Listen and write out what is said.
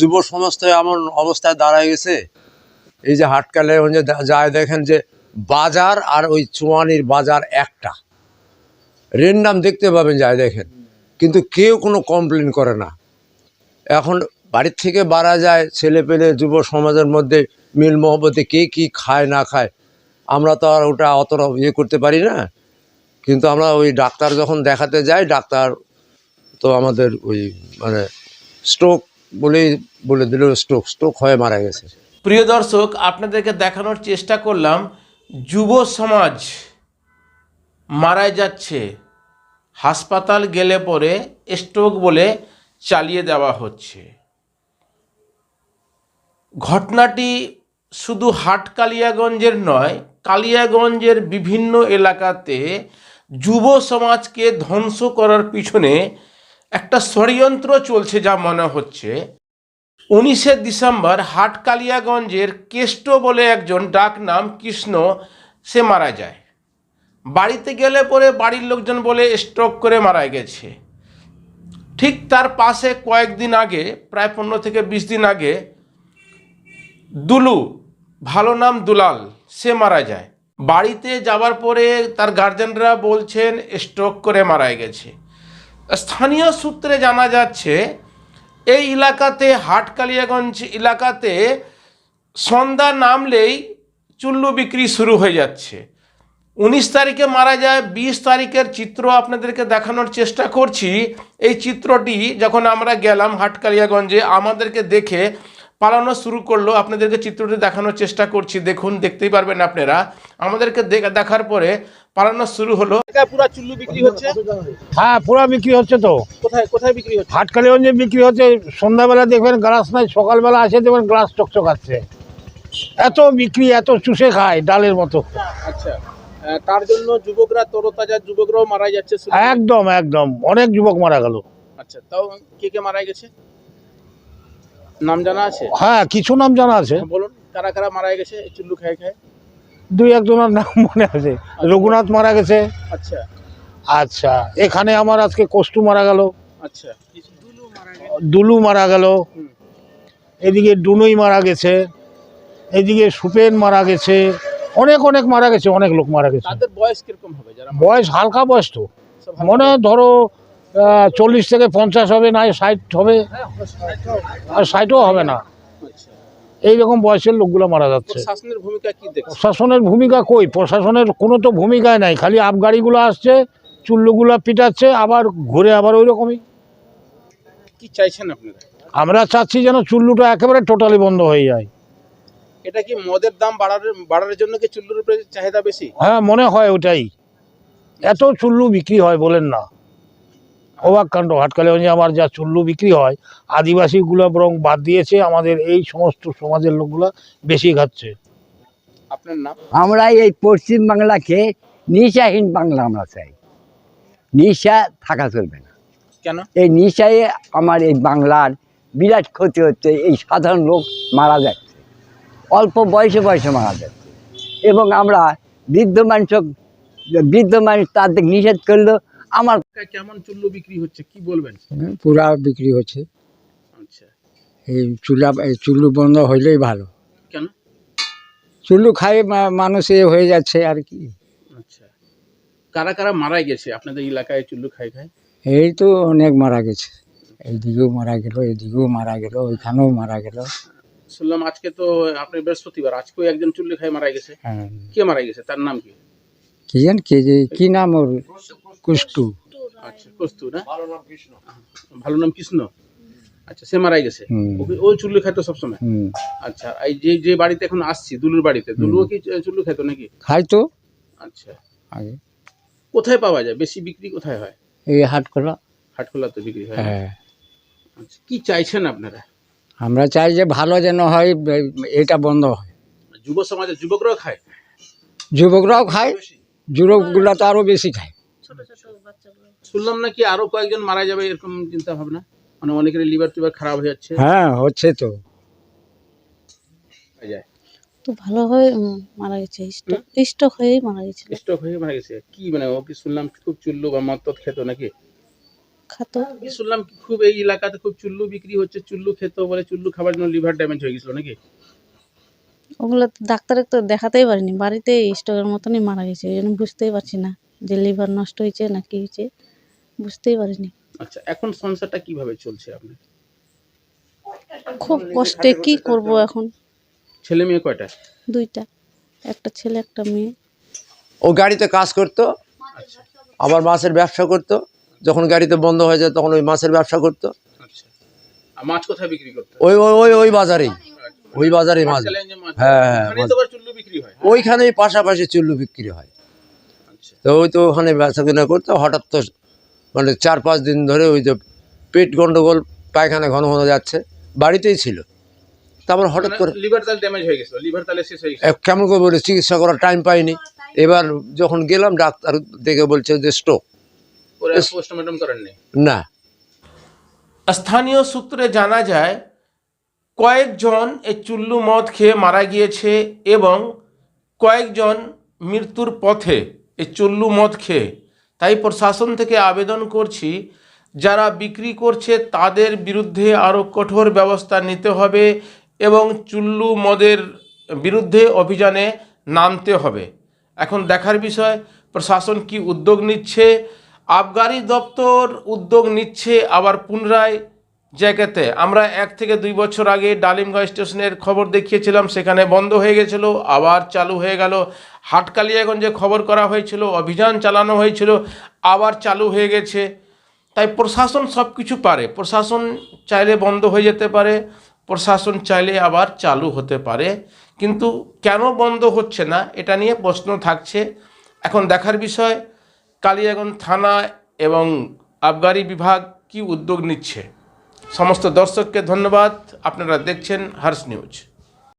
যুব সমাজ তো এমন অবস্থায় দাঁড়ায় গেছে। এই যে হাটকালে যায় দেখেন যে বাজার আর ওই চুয়ানির বাজার একটা। রেন্ডাম দেখতে পাবেন, যায় দেখেন। কিন্তু কেউ কোনো কমপ্লেন করে না। এখন বাড়ির থেকে বাড়া যায়, ছেলে পেলে যুব সমাজের মধ্যে মিল মহব্বতে কে কি খায়, না খায়, আমরা তো আর ওটা অতটা ইয়ে করতে পারি না। কিন্তু আমরা ওই ডাক্তার যখন দেখাতে যাই, ডাক্তার তো আমাদের ওই মানে স্ট্রোক বলেই বলে দিল স্ট্রোক স্ট্রোক হয়ে মারা গেছে। প্রিয় দর্শক, আপনাদেরকে দেখানোর চেষ্টা করলাম, যুব সমাজ মারা যাচ্ছে। হাসপাতাল গেলে পরে স্ট্রোক বলে চালিয়ে দেওয়া হচ্ছে। ঘটনাটি শুধু হাট কালিয়াগঞ্জের নয়, কালিয়াগঞ্জের বিভিন্ন এলাকাতে যুব সমাজকে ধ্বংস করার পিছনে একটা ষড়যন্ত্র চলছে যা মনে হচ্ছে। উনিশে ডিসেম্বর হাট কালিয়াগঞ্জের কেষ্ট বলে একজন ডাক নাম কৃষ্ণ, সে মারা যায়। বাড়িতে গেলে পরে বাড়ির লোকজন বলে স্ট্রোক করে মারা গেছে। ঠিক তার পাশে কয়েকদিন আগে, প্রায় পনেরো থেকে বিশ দিন আগে, দুলু, ভালো নাম দুলাল, সে মারা যায়। বাড়িতে যাওয়ার পরে তার গার্জেনরা বলছেন, স্ট্রোক করে মারা গেছে। স্থানীয় সূত্রে জানা যাচ্ছে, এই এলাকাতে, হাটকালিয়াগঞ্জ এলাকাতে সন্ধ্যা নামলেই চুল্লু বিক্রি শুরু হয়ে যাচ্ছে। উনিশ তারিখে মারা যায়, বিশ তারিখের চিত্র আপনাদেরকে দেখানোর চেষ্টা করছি। এই চিত্রটি যখন আমরা গেলাম হাটকালিয়াগঞ্জে, আমাদেরকে দেখে পালানো শুরু করল। আপনাদেরকে চিত্রটি দেখানোর চেষ্টা করছি। দেখুন দেখতেই পারবেন আপনারা। আমাদেরকে দেখার পরে পালানো শুরু হলো। পুরো চুল্লু বিক্রি হচ্ছে? হ্যাঁ পুরো বিক্রি হচ্ছে তো। কোথায় কোথায় বিক্রি হচ্ছে? হাটকালিগঞ্জে বিক্রি হচ্ছে। সন্ধ্যাবেলা দেখবেন গ্লাস নাই সকালবেলা আসে দেখবেন গ্লাস চকচকাচ্ছে এত বিক্রি এত চুষে খায় ডালের মতো। আচ্ছা। তার জন্য যুবকরা তরতাজা যুবকরাও মারা যাচ্ছে একদম একদম। অনেক যুবক মারা গেল। আচ্ছা তাও কে কে মারা গেছে? নাম জানা আছে? হ্যাঁ কিছু নাম জানা আছে। বলুন কারা কারা মারা গেছে চুল্লু খায় খায় দুই একজনের নাম মনে আছে। রঘুনাথ মারা গেছে। আচ্ছা। আচ্ছা এখানে আমার আজকে কষ্টু মারা গেল। আচ্ছা। দুলু মারা গেল। এদিকে ডুনুই মারা গেছে। এদিকে সুপেন মারা গেছে। অনেক অনেক মারা গেছে অনেক লোক মারা গেছে। তাদের বয়স কীরকম হবে? বয়স হালকা বয়স তো। মনে হয় ধরো চল্লিশ থেকে পঞ্চাশ হবে না ষাট হবে। আর ষাটও হবে না। এইরকম বয়সের লোকগুলো মারা যাচ্ছে। প্রশাসনের ভূমিকা কই? প্রশাসনের কোনো তো ভূমিকায় নাই খালি আবগাড়িগুলো আসছে চুল্লুগুলো পিটাচ্ছে আবার ঘুরে আবার ওই রকমই কি চাইছেন আপনারা? আমরা চাচ্ছি যেন চুল্লুটা একেবারে টোটালি বন্ধ হয়ে যায়। এটা কি মদের দাম বাড়ার বাড়ার জন্য কি চুল্লুর উপরে চাহিদা বেশি? হ্যাঁ মনে হয় ওটাই। এত চুল্লু বিক্রি হয় বলেন না। অবাক কাণ্ড। হাটকালে আমার যা চুল্লু বিক্রি হয় আদিবাসীগুলো বরং বাদ দিয়েছে আমাদের এই সমস্ত সমাজের লোকগুলো বেশি খাচ্ছে। আপনার নাম? আমরা এই পশ্চিম বাংলাকে নিশাহীন বাংলা আমরা চাই। নিশা থাকা চলবে না। কেন? এই নিশায় আমার এই বাংলার বিরাট ক্ষতি হচ্ছে এই সাধারণ লোক মারা যাচ্ছে। অল্প বয়সে বয়সে মারা যাচ্ছে। এবং আমরা বৃদ্ধ মানুষ বৃদ্ধ মানুষ তাদের নিষেধ করল আমার কেমন চুল্লু বিক্রি হচ্ছে? কি বলবেন? পুরা বিক্রি হচ্ছে। আচ্ছা। এই চুলা এই চুল্লু বন্ধ হইলেই ভালো। কেন? চুল্লু খায় মানুষ এ হয়ে যাচ্ছে আর কি। আচ্ছা। কারা কারা মারা গেছে? আপনাদের এলাকায় চুল্লু খাই খায়? এই তো অনেক মারা গেছে। এইদিকেও মারা গেল এদিকেও মারা গেল ওইখানেও মারা গেল। শুনলাম আজকে তো আপনার বৃহস্পতিবার আজকেও একজন চুল্লু খাই মারা গেছে। হ্যাঁ। কে মারা গেছে? তার নাম কি? কি জান কে যে কি নাম ওর? কুষ্টু আচ্ছা কস্তু না ভালো নাম কৃষ্ণ। আচ্ছা সে মারা গেছে। ওকে- ওই চুল্লু খাইতো সবসময়? আচ্ছা এই যে যে বাড়িতে এখন আসছি দুলুর বাড়িতে দুলুও কি চুল্লু খাইতো নাকি? খাই তো আচ্ছা। আগে। কোথায় পাওয়া যায়? বেশি বিক্রি কোথায় হয়? এই হাট খোলা হাটখোলাতে বিক্রি হয় হ্যাঁ? আচ্ছা কি চাইছেন আপনারা? আমরা চাই যে ভালো যেন হয় এটা বন্ধ হয়। যুব সমাজের যুবকরাও খায়? যুবকরাও খায় যুবকগুলা তো আরও বেশি খায়। শুনলাম নাকি আরও কয়েকজন মারা যাবে এরকম চিন্তা ভাবনা? মানে অনেকের লিভার টিভার খারাপ হয়ে যাচ্ছে। হ্যাঁ হচ্ছে তো। হয়ে যায়। তো ভালো হয়ে মারা গেছে। স্ট্রোক হয়েই মারা গেছিল স্ট্রোক হয়ে মারা গেছে। কি মানে ও কি শুনলাম খুব চুল্লু বা মদ খেত নাকি? খাতো। শুনলাম খুব এই এলাকাতে খুব চুল্লু বিক্রি হচ্ছে চুল্লু খেত বলে চুল্লু খাবার জন্য লিভার ড্যামেজ হয়ে গেছিল নাকি? ওগুলো তো ডাক্তারে তো দেখাতেই পারিনি। বাড়িতে স্টকের মতনই মারা গেছে এই জন্য বুঝতেই পারছি না। যে লিভার নষ্ট হয়েছে না কি হয়েছে বুঝতেই পারিনি। আচ্ছা এখন সংসারটা কীভাবে চলছে আপনার? খুব কষ্টে কি করব এখন? ছেলে মেয়ে কয়টা? দুইটা একটা ছেলে একটা মেয়ে। ও গাড়িতে কাজ করতো আচ্ছা। আবার মাছের ব্যবসা করতো। যখন গাড়িতে বন্ধ হয়ে যায় তখন ওই মাছের ব্যবসা করতো। আচ্ছা। মাছ কোথায় বিক্রি করতে? ওই ওই ওই ওই বাজারেই। ওই বাজারেই মাছ হ্যাঁ, হ্যাঁ, ওখানে তো চুল্লু বিক্রি হয়। ওইখানেই পাশাপাশি চুল্লু বিক্রি হয়। আচ্ছা তো ওই তো ওখানে বেচা কিনা করতো হঠাৎ তো মানে চার পাঁচ দিন ধরে ওই যে পেট গন্ডগোল পায়খানা ঘন ঘন যাচ্ছে বাড়িতেই ছিল। তারপর হঠাৎ করে লিভার তাহলে ড্যামেজ হয়ে গেছিল লিভার তাহলে শেষ হয়ে গেছে কেমন করে বলে চিকিৎসা করার টাইম পাইনি। এবার যখন গেলাম ডাক্তার দেখে বলছে যে স্ট্রোক পোস্টমর্টম করেননি? না। স্থানীয় সূত্রে জানা যায় কয়েকজন এই চুল্লু মদ খেয়ে মারা গিয়েছে এবং কয়েকজন মৃত্যুর পথে এই চুল্লু মদ খেয়ে। তাই প্রশাসন থেকে আবেদন করছি, যারা বিক্রি করছে তাদের বিরুদ্ধে আরও কঠোর ব্যবস্থা নিতে হবে এবং চুল্লু মদের বিরুদ্ধে অভিযানে নামতে হবে। এখন দেখার বিষয়, প্রশাসন কি উদ্যোগ নিচ্ছে? আবগারি দপ্তর উদ্যোগ নিচ্ছে, আবার পুনরায় জায়গাতে। আমরা এক থেকে দুই বছর আগে ডালিমগঞ্জ স্টেশনের খবর দেখিয়েছিলাম, সেখানে বন্ধ হয়ে গেছিল, আবার চালু হয়ে গেল। হাটকালিয়াগঞ্জে খবর করা হয়েছিল, অভিযান চালানো হয়েছিল, আবার চালু হয়ে গেছে। তাই প্রশাসন সব কিছু পারে। প্রশাসন চাইলে বন্ধ হয়ে যেতে পারে, প্রশাসন চাইলে আবার চালু হতে পারে। কিন্তু কেন বন্ধ হচ্ছে না, এটা নিয়ে প্রশ্ন থাকছে। এখন দেখার বিষয়, কালিয়াগঞ্জ থানা এবং আবগারি বিভাগ কি উদ্যোগ নিচ্ছে? সমস্ত দর্শককে ধন্যবাদ। আপনারা দেখছেন হার্স নিউজ।